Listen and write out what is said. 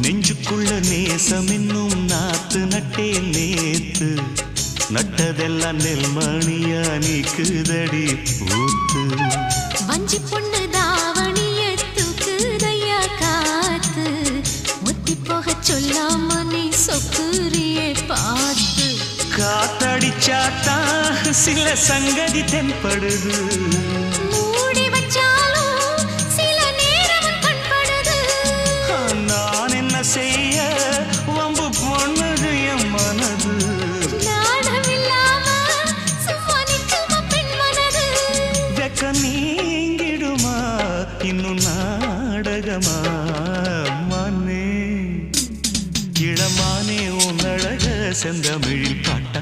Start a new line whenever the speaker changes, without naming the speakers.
நெஞ்சுக்குள்ள நேசம் இன்னும் நாத்து நட்டே நேத்து. நட்டதெல்லாம் நெல்மணியா நீக்குதடி பூத்து.
வஞ்சி பொண்ணு தாவணிய தூக்குதையா காத்து. முத்தி போக சொல்லாம நீ சொக்குரியே பார்த்து.
காத்தடிச்சாத்தான் சில சங்கதி தென்படுது. இன்னும் நாடகமா? மனே இளமானே உன் அழக செந்தமிழில் பாட்டா